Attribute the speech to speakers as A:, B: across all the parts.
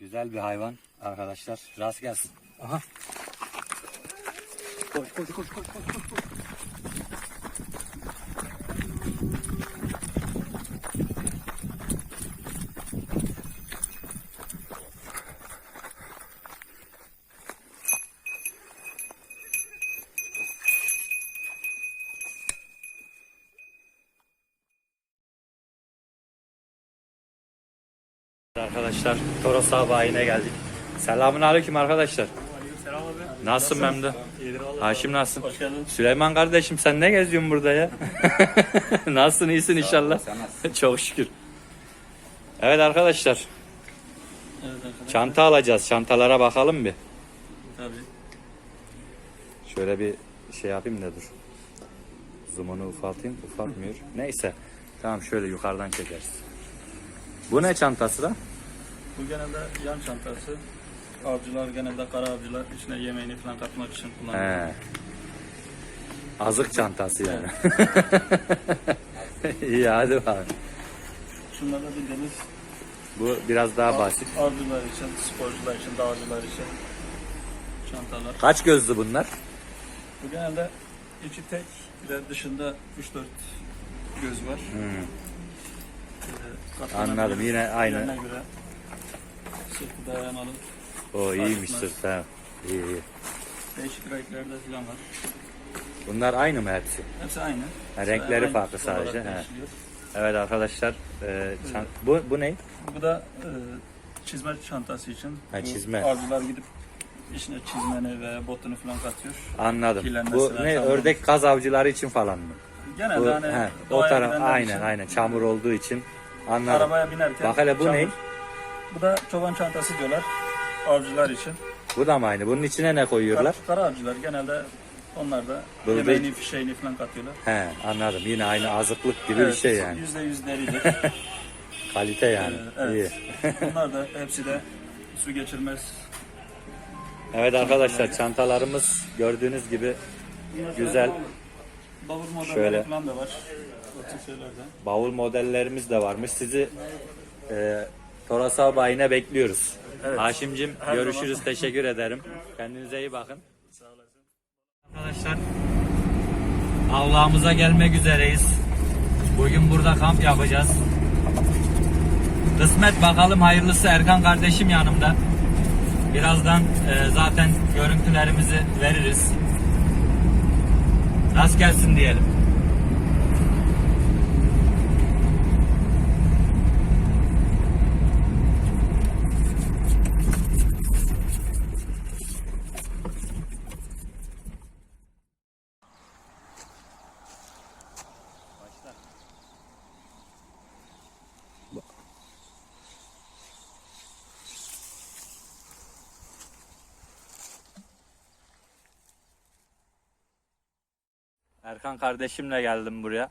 A: Güzel bir hayvan arkadaşlar. Rast gelsin. Aha. Koş koş koş koş koş koş. koş. Arkadaşlar Toros bayine geldik. Selamun aleyküm arkadaşlar.
B: Selam abi.
A: Nasılsın Memdu?
B: İyidir.
A: Haşim nasılsın?
B: Hoş geldin.
A: Süleyman kardeşim sen ne geziyorsun burada ya? nasılsın iyisin inşallah? Çok şükür. Evet arkadaşlar
B: Evet arkadaşlar.
A: çanta alacağız. Çantalara bakalım bir.
B: Tabii.
A: Şöyle bir şey yapayım da dur. Zoom'unu ufaltayım. Ufaltmıyor. Neyse. Tamam şöyle yukarıdan çekeriz. Bu ne çantası da?
B: Bu genelde yan çantası. Avcılar genelde kara avcılar içine yemeğini falan katmak için kullanıyor.
A: He. Azık çantası yani. İyi hadi bakalım.
B: Şunlar da bildiğiniz
A: Bu biraz daha basit.
B: avcılar için, sporcular için, dağcılar için çantalar.
A: Kaç gözlü bunlar?
B: Bu genelde içi tek bir de dışında 3-4 göz var.
A: Hmm.
B: Ee, katlanabilir.
A: Anladım. Yine aynı.
B: Yerine göre sırtı dayanalı.
A: O iyiymiş
B: Farklı.
A: sırt ha. İyi iyi.
B: Değişik renklerde falan var.
A: Bunlar aynı mı hepsi?
B: Hepsi aynı.
A: Ha, renkleri
B: Aynı
A: farklı
B: olarak
A: sadece, he. Evet arkadaşlar. e, çan- bu, bu ne?
B: Bu da e, çizme çantası için.
A: Ha,
B: Bu
A: çizme.
B: Avcılar gidip içine çizmeni ve botunu falan katıyor.
A: Anladım.
B: Kirlenmesi
A: Bu
B: ve
A: ne? Ördek kaz avcıları için falan mı?
B: Genelde
A: Bu,
B: hani
A: he, o
B: doğaya
A: taraf
B: gidenler
A: aynen
B: için
A: aynen çamur olduğu için anladım.
B: Arabaya binerken.
A: Bak hele bu
B: çamur-
A: ne?
B: Bu da çoban çantası diyorlar. Avcılar için.
A: Bu da mı aynı? Bunun içine ne koyuyorlar?
B: Kara, kara avcılar genelde onlar da
A: Burada
B: yemeğini, fişeğini falan katıyorlar.
A: He anladım. Yine aynı azıklık gibi bir
B: Evet,
A: şey yani.
B: Yüzde yüz deridir.
A: Kalite yani.
B: Ee, evet. Bunlar da hepsi de su geçirmez.
A: İyi. Evet arkadaşlar çantalarımız gördüğünüz gibi güzel.
B: Bavul modelleri
A: Şöyle.
B: falan da var.
A: Bavul modellerimiz de varmış. Sizi e, Torasal Bayi'ne bekliyoruz.
B: Evet.
A: Haşimcim
B: Her
A: görüşürüz.
B: zaman.
A: Teşekkür ederim. Kendinize iyi bakın.
B: Sağ olasın.
A: Arkadaşlar avlamıza gelmek üzereyiz. Bugün burada kamp yapacağız. Kısmet bakalım hayırlısı Erkan kardeşim yanımda. Birazdan e, zaten görüntülerimizi veririz. Rast gelsin diyelim. Erkan kardeşimle geldim buraya.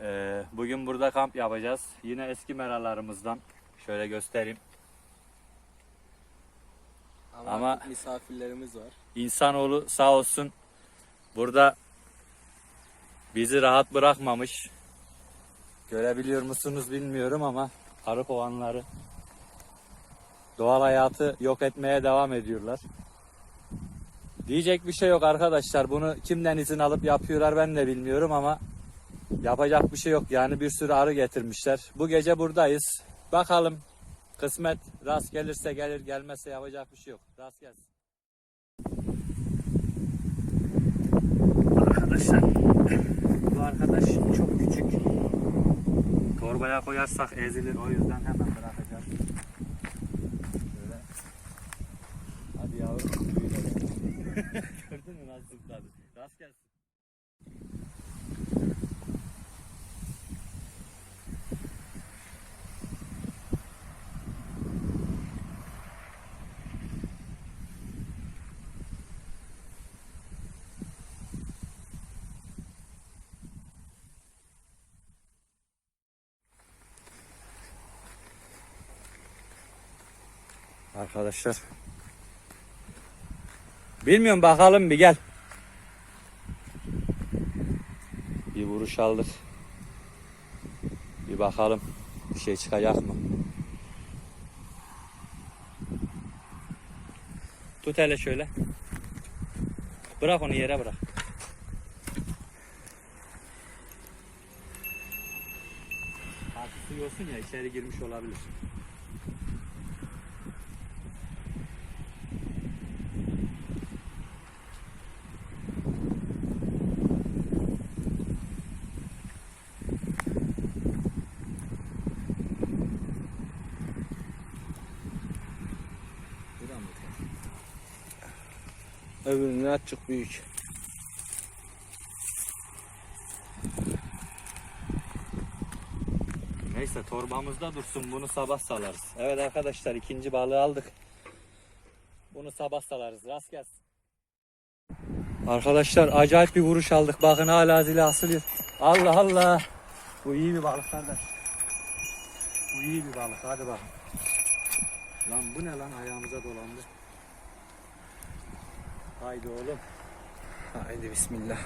A: Ee, bugün burada kamp yapacağız. Yine eski meralarımızdan. Şöyle göstereyim.
C: Ama,
A: Ama-
C: misafirlerimiz var.
A: İnsanoğlu sağ olsun burada bizi rahat bırakmamış. Görebiliyor musunuz bilmiyorum ama arı kovanları doğal hayatı yok etmeye devam ediyorlar. Diyecek bir şey yok arkadaşlar. Bunu kimden izin alıp yapıyorlar ben de bilmiyorum ama yapacak bir şey yok. Yani bir sürü arı getirmişler. Bu gece buradayız. Bakalım kısmet rast gelirse gelir gelmezse yapacak bir şey yok. Rast gelsin. Arkadaşlar bu arkadaş çok küçük. Torbaya koyarsak ezilir o yüzden hemen bırakacağız. Şöyle. Hadi yavrum. büyüle gel. Gördün mü nasıl zıpladı? Rast gelsin. Arkadaşlar. Bilmiyorum bakalım bir gel. Bir vuruş aldık. Bir bakalım bir şey çıkacak mı? Tut hele şöyle. Bırak onu yere bırak. Suyu olsun ya içeri girmiş olabilir.
C: Açık büyük.
A: Neyse torbamızda dursun bunu sabah salarız. Evet arkadaşlar ikinci balığı aldık. Bunu sabah salarız. Rast gelsin. Arkadaşlar acayip bir vuruş aldık. Bakın hala zili asılıyor. Allah Allah. Bu iyi bir balık kardeş. Bu iyi bir balık. Hadi bakalım. Lan bu ne lan ayağımıza dolandı. Haydi oğlum.
C: Haydi bismillah.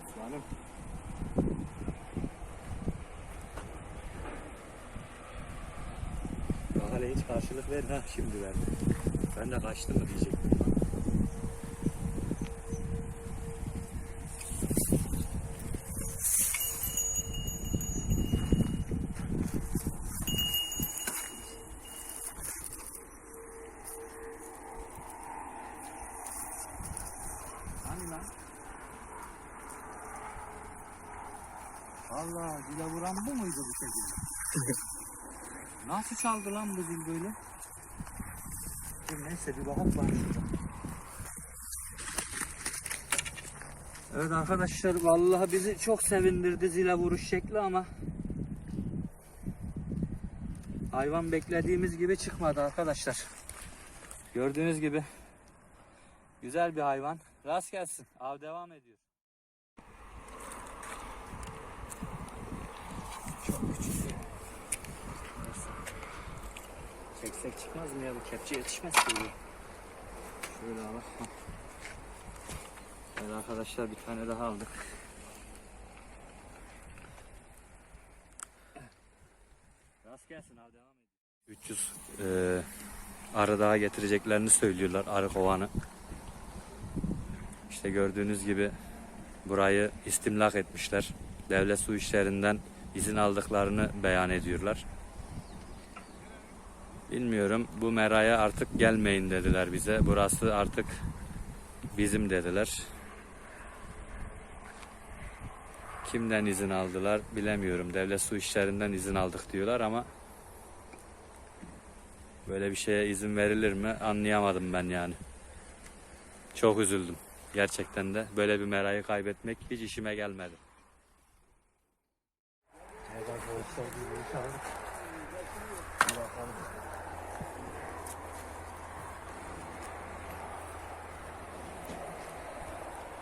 A: Aslanım. Bak hele hiç karşılık ver ha şimdi verdi. Ben de kaçtı mı diyecektim. Hani lan? Allah dile vuran bu muydu bu şekilde? Nasıl çaldı lan bu zil böyle? Dur neyse bir bana şurada. Evet arkadaşlar vallahi bizi çok sevindirdi zile vuruş şekli ama hayvan beklediğimiz gibi çıkmadı arkadaşlar. Gördüğünüz gibi güzel bir hayvan. Rast gelsin. Av devam ediyor. Çok küçük. Neyse. Çeksek çıkmaz mı ya bu kepçe yetişmez ki. Şöyle alalım. Hah. Evet arkadaşlar bir tane daha aldık. Rast gelsin abi devam edin. 300 e, arı daha getireceklerini söylüyorlar arı kovanı. İşte gördüğünüz gibi burayı istimlak etmişler. Devlet su işlerinden izin aldıklarını beyan ediyorlar. Bilmiyorum bu meraya artık gelmeyin dediler bize. Burası artık bizim dediler. Kimden izin aldılar bilemiyorum. Devlet su işlerinden izin aldık diyorlar ama böyle bir şeye izin verilir mi anlayamadım ben yani. Çok üzüldüm. Gerçekten de böyle bir merayı kaybetmek hiç işime gelmedi.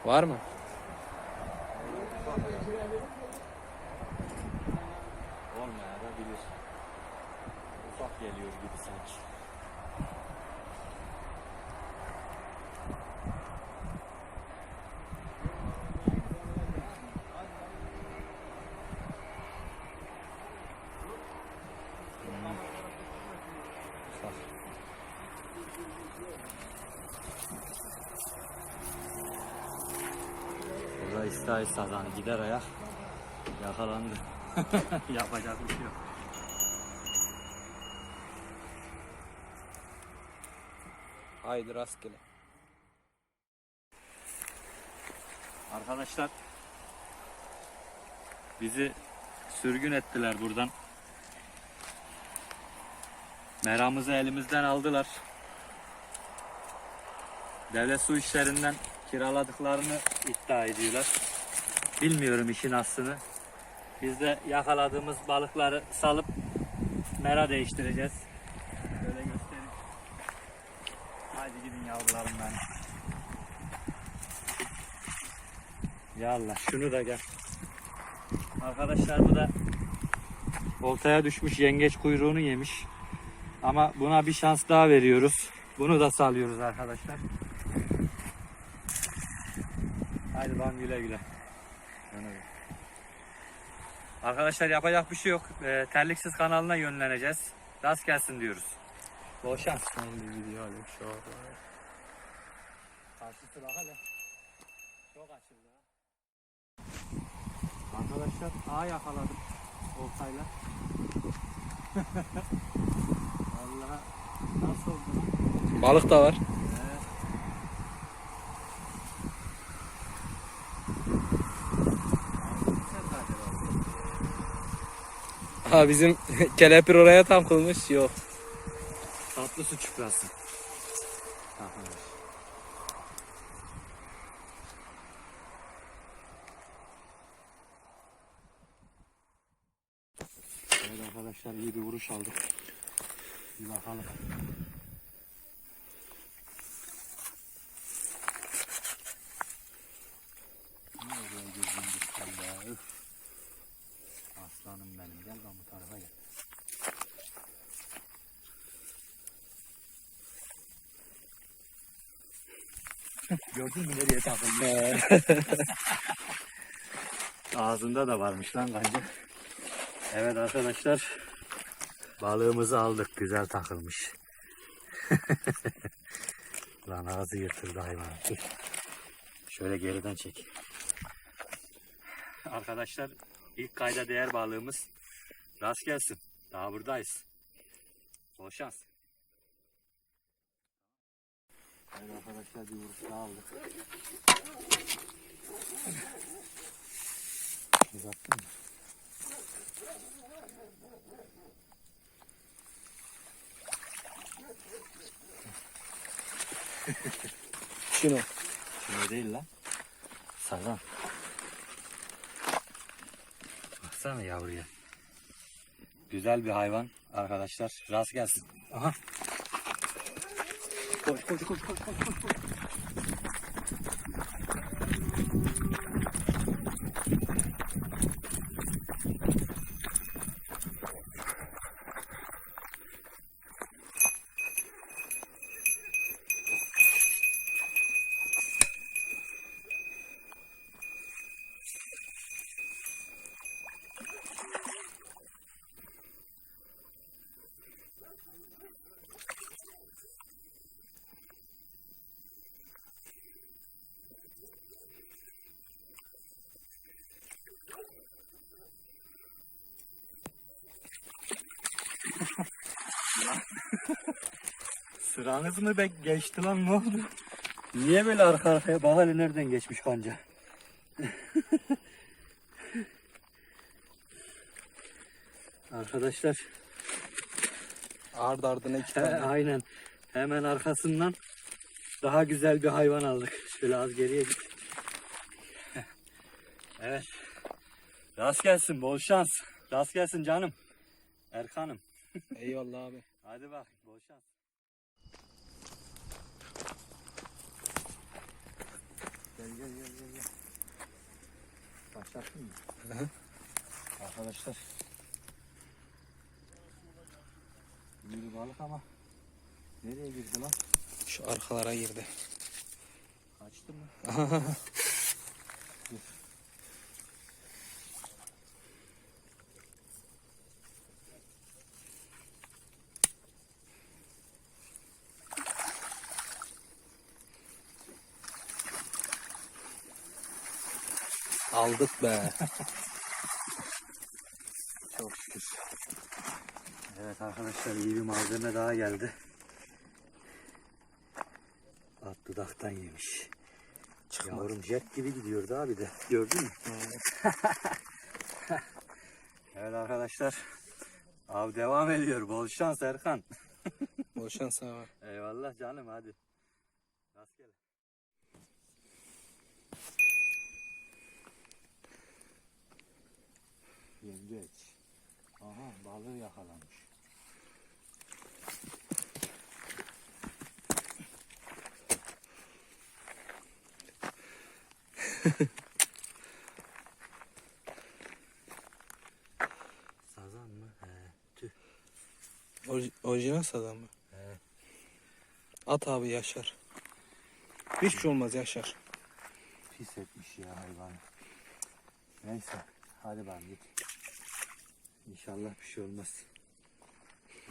C: Var mı?
A: Olmayabilir. Ufak geliyor gibi sanki. Ufak. İstemez hani gider ayak yakalandı. Yapacak bir şey yok.
C: Haydi rastgele.
A: Arkadaşlar bizi sürgün ettiler buradan. Meramızı elimizden aldılar. Devlet su işlerinden kiraladıklarını iddia ediyorlar. Bilmiyorum işin aslını. Biz de yakaladığımız balıkları salıp mera değiştireceğiz. Böyle göstereyim. Haydi gidin yavrularım ben. Ya Allah şunu da gel. Arkadaşlar bu da oltaya düşmüş yengeç kuyruğunu yemiş. Ama buna bir şans daha veriyoruz. Bunu da salıyoruz arkadaşlar. Haydi lan güle güle. Arkadaşlar yapacak bir şey yok. Ee, terliksiz kanalına yönleneceğiz. Rast gelsin diyoruz. Bol şans.
C: Son bir video alayım şu an.
A: Karşısı bak hele. Çok açıldı. Arkadaşlar ağ yakaladım. Oltayla. Vallahi nasıl oldu?
C: Balık da var.
A: Ee. Ağzını sen de acaba?
C: Ha bizim kelepir oraya takılmış. Yok.
A: Tatlı su çuprası. Evet arkadaşlar iyi bir vuruş aldık. Bir bakalım. Ne oluyor gözüm gittim be. Üf. Aslanım benim gel lan bu tarafa gel. Gördün mü nereye takıldı? Ağzında da varmış lan kanca. Evet arkadaşlar. Balığımızı aldık. Güzel takılmış. lan ağzı yırtıldı hayvan. Şöyle geriden çek. Arkadaşlar ilk kayda değer balığımız rast gelsin. Daha buradayız. Bol şans. Evet arkadaşlar bir vuruş daha aldık. Uzattın mı?
C: Şunu.
A: Şöyle değil lan. Sazan. Baksana yavruya. Güzel bir hayvan arkadaşlar. Rast gelsin. Aha. Koş koş koş koş koş koş. koş. Sıranız mı be geçti lan ne oldu? Niye böyle arka arkaya? Bak hele nereden geçmiş kanca. Arkadaşlar
C: Ard ardına iki
A: he,
C: tane.
A: aynen hemen arkasından daha güzel bir hayvan aldık. Şöyle az geriye git. Evet. Rast gelsin bol şans. Rast gelsin canım. Erkan'ım.
C: Eyvallah abi.
A: Hadi bak bol şans. Gel gel gel gel. gel. Başlattın mı? Arkadaşlar. İyi bir balık ama nereye girdi lan?
C: Şu arkalara girdi.
A: Kaçtı mı?
C: Aldık be.
A: Çok şükür. Evet arkadaşlar iyi bir malzeme daha geldi. At dudaktan yemiş. Yavrum jet gibi gidiyordu abi de. Gördün mü? evet arkadaşlar. Av devam ediyor. Bol şans Erkan.
C: Bol şans abi.
A: Eyvallah canım hadi. Rastgele. Yengeç. Aha balığı yakalanmış. Sazan mı? He, tüh.
C: Orij- orijinal sada mı?
A: Evet.
C: At abi yaşar. Hiçbir şey olmaz yaşar.
A: Pis etmiş ya hayvan. Neyse. Hadi ben git. İnşallah bir şey olmaz.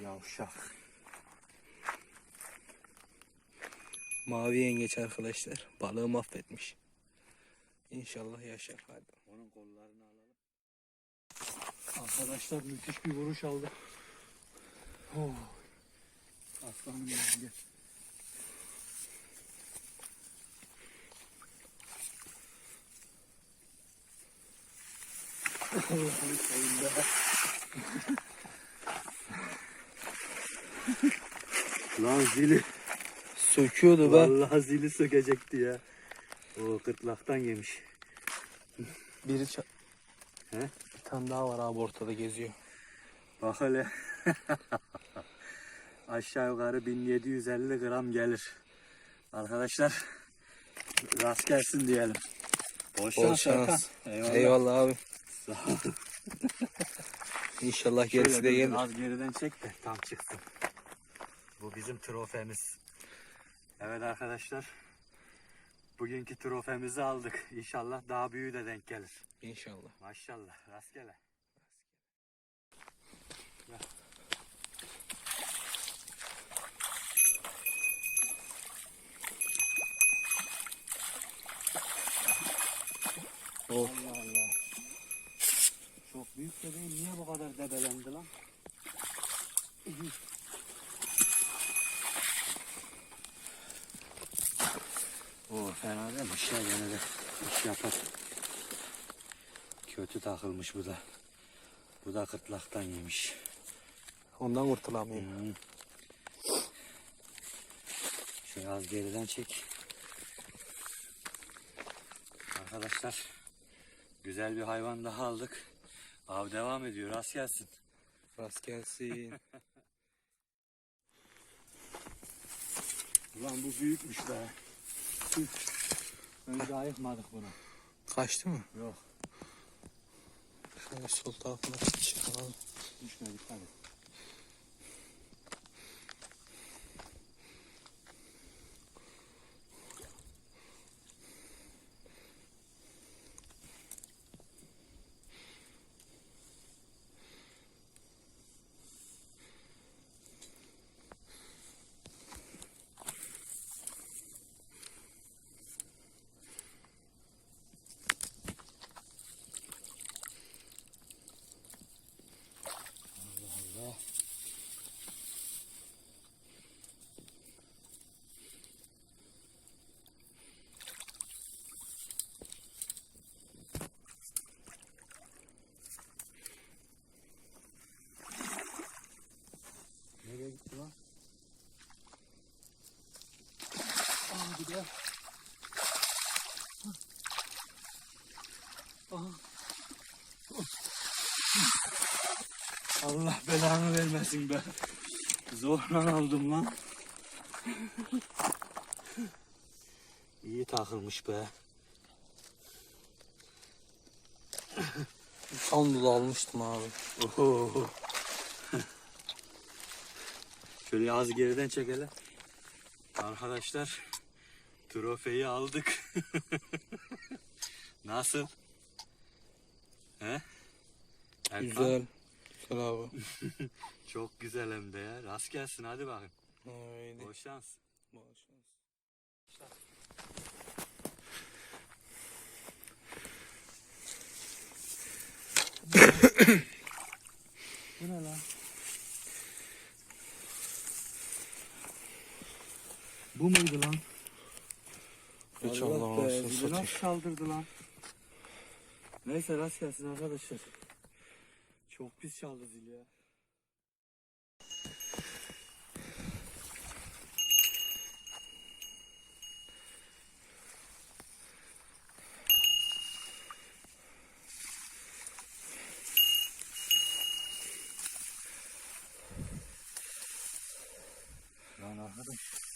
A: Yavşak.
C: Mavi yengeç arkadaşlar. Balığı mahvetmiş. İnşallah yaşar. Hadi.
A: Onun kollarını alalım. Arkadaşlar müthiş bir vuruş aldık. Oh. Aslanım gel. Lan zili.
C: Söküyordu be.
A: Vallahi zili sökecekti ya. O kırtlaktan yemiş.
C: Biri ça-
A: He?
C: Bir tane daha var abi ortada geziyor.
A: Bak hele. Aşağı yukarı 1750 gram gelir. Arkadaşlar rast gelsin diyelim.
C: Bol
A: şans. Eyvallah.
C: Eyvallah abi.
A: Sağ ol.
C: İnşallah gerisi
A: Şöyle
C: de
A: dur,
C: gelir.
A: Az geriden çek de tam çıksın. Bu bizim trofemiz. Evet arkadaşlar. Bugünkü trofemizi aldık. İnşallah daha büyüğü de denk gelir.
C: İnşallah.
A: Maşallah. Rastgele.
C: Of.
A: Allah Allah. Çok büyük de değil. Niye bu kadar debelendi lan? O fena değilmiş ya gene de iş yapar. Kötü takılmış bu da. Bu da kırtlaktan yemiş.
C: Ondan kurtulamıyor.
A: Hmm. Şöyle az geriden çek. Arkadaşlar güzel bir hayvan daha aldık. Av devam ediyor. Rast gelsin.
C: Rast gelsin.
A: Ulan bu büyükmüş be. Tüh. Önce ayıkmadık bunu.
C: Kaçtı mı?
A: Yok.
C: Şöyle sol tarafına çıkalım.
A: Düşme dikkat et. Allah. Nereye gitti lan? Aa gidiyor. Aha. Allah belanı vermesin be. Zorla aldım lan. İyi takılmış be.
C: Dolu almıştım abi.
A: Oho. Şöyle az geriden çekelim. Arkadaşlar trofeyi aldık. Nasıl? He? Erkan,
C: Güzel. Güzel abi.
A: Çok güzel hem de ya. Rast gelsin hadi bakın.
C: Haydi.
A: Bol şans.
C: Bol şans.
A: Bu ne lan? Bu muydu lan?
C: Hiç
A: Allah
C: Allah'ın
A: be,
C: olsun
A: bizi
C: satayım.
A: nasıl çaldırdı lan? Neyse rast gelsin arkadaşlar. Çok pis çaldı zil ya. Lan arkadaş.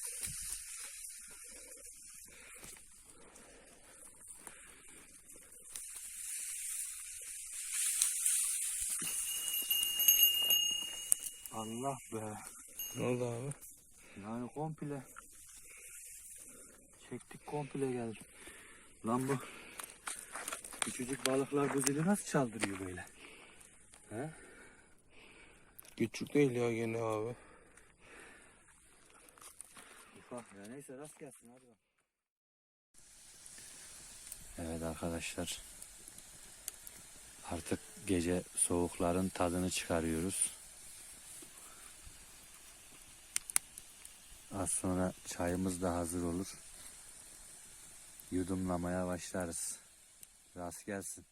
A: Allah be.
C: Ne oldu abi?
A: Yani komple. Çektik komple geldi. Lan bu küçücük balıklar bu zili nasıl çaldırıyor böyle? He?
C: Küçük değil ya gene abi.
A: Ufak ya neyse rast gelsin hadi bak. Evet arkadaşlar. Artık gece soğukların tadını çıkarıyoruz. Az sonra çayımız da hazır olur. Yudumlamaya başlarız. Rast gelsin.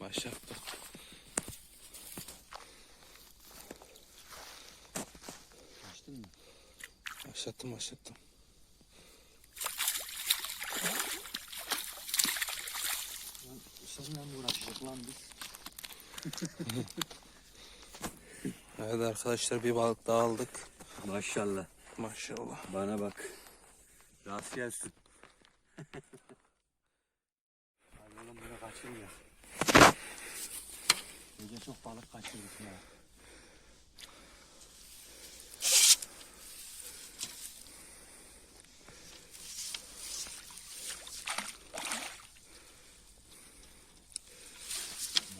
C: Başlattık.
A: Açtın mı?
C: Başlattım başlattım.
A: Seninle mi uğraşacak lan biz?
C: Evet arkadaşlar bir balık daha aldık.
A: Maşallah.
C: Maşallah.
A: Bana bak. Rast gelsin. Hadi oğlum bunu kaçırmıyor. Gece çok balık kaçırdık ya.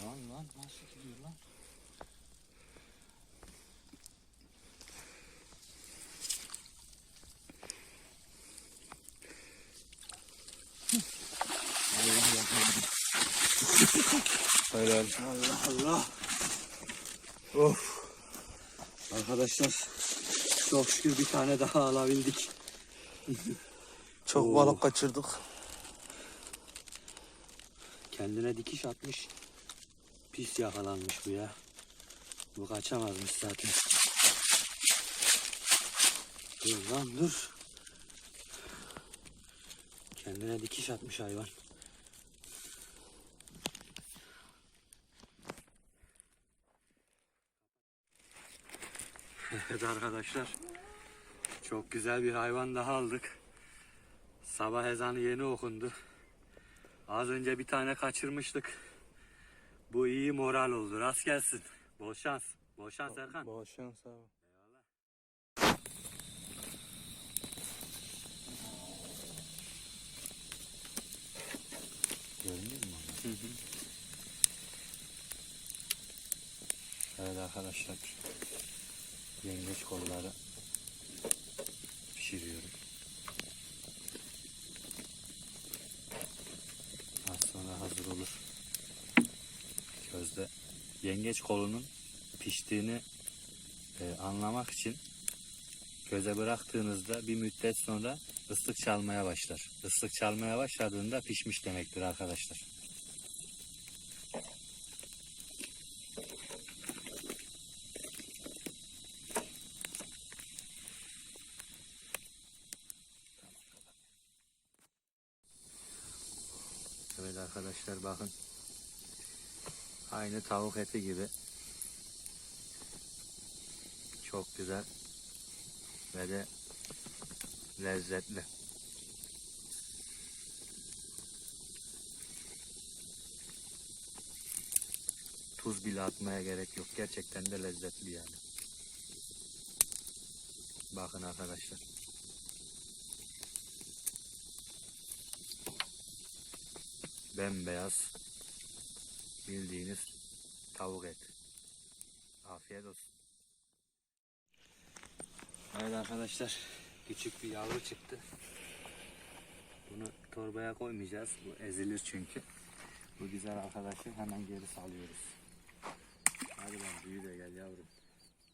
A: Lan lan nasıl gidiyor lan?
C: Helal.
A: Allah Allah. Of. Arkadaşlar çok şükür bir tane daha alabildik.
C: Çok
A: Oo.
C: balık kaçırdık.
A: Kendine dikiş atmış. Pis yakalanmış bu ya. Bu kaçamazmış zaten. Dur lan dur. Kendine dikiş atmış hayvan. Evet arkadaşlar. Çok güzel bir hayvan daha aldık. Sabah ezanı yeni okundu. Az önce bir tane kaçırmıştık. Bu iyi moral oldu. Rast gelsin. Bol şans. Bol şans Erkan.
C: Bol şans abi.
A: Görünüyor mu? Evet arkadaşlar. Yengeç kolları pişiriyorum. Az sonra hazır olur. Közde yengeç kolunun piştiğini e, anlamak için köze bıraktığınızda bir müddet sonra ıslık çalmaya başlar. Islık çalmaya başladığında pişmiş demektir arkadaşlar. Evet arkadaşlar bakın. Aynı tavuk eti gibi. Çok güzel. Ve de lezzetli. Tuz bile atmaya gerek yok. Gerçekten de lezzetli yani. Bakın arkadaşlar. Bembeyaz bildiğiniz tavuk et. Afiyet olsun. Evet arkadaşlar küçük bir yavru çıktı. Bunu torbaya koymayacağız. Bu ezilir çünkü. Bu güzel arkadaşı hemen geri salıyoruz. Hadi lan büyü de gel yavrum.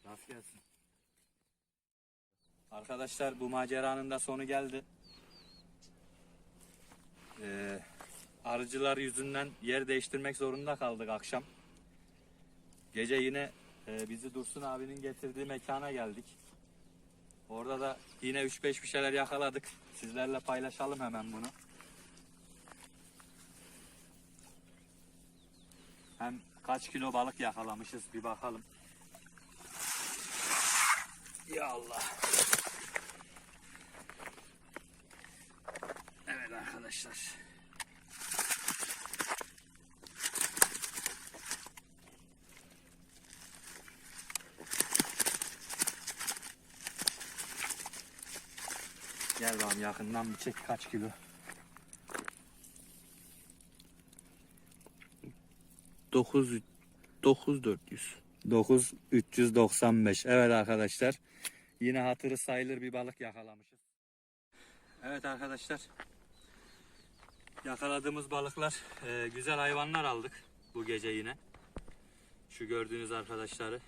A: Rast gelsin. Arkadaşlar bu maceranın da sonu geldi. Ee, arıcılar yüzünden yer değiştirmek zorunda kaldık akşam. Gece yine e, bizi Dursun abinin getirdiği mekana geldik. Orada da yine 3-5 bir şeyler yakaladık. Sizlerle paylaşalım hemen bunu. Hem kaç kilo balık yakalamışız bir bakalım. Ya Allah. Evet arkadaşlar. Gel bakalım yakından bir çek kaç kilo.
C: Dokuz, dokuz dört yüz.
A: 9395. Evet arkadaşlar. Yine hatırı sayılır bir balık yakalamışız. Evet arkadaşlar. Yakaladığımız balıklar e, güzel hayvanlar aldık bu gece yine. Şu gördüğünüz arkadaşları.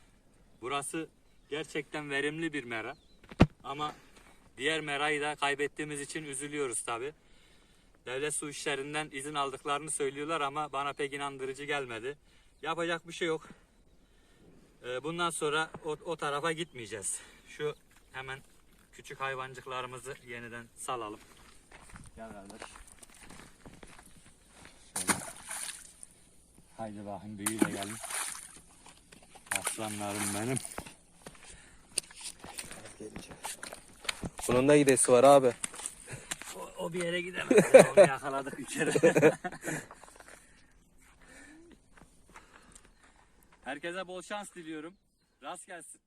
A: Burası gerçekten verimli bir mera. Ama diğer merayı da kaybettiğimiz için üzülüyoruz tabi. Devlet su işlerinden izin aldıklarını söylüyorlar ama bana pek inandırıcı gelmedi. Yapacak bir şey yok. Ee, Bundan sonra o, o tarafa gitmeyeceğiz. Şu hemen küçük hayvancıklarımızı yeniden salalım. Gel kardeş. Şöyle. Haydi bakın büyüğü de gelin. Aslanlarım benim.
C: Bunun da gidesi var abi.
A: O, o bir yere gidemez. ya, Onu yakaladık bir kere. Herkese bol şans diliyorum. Rast gelsin.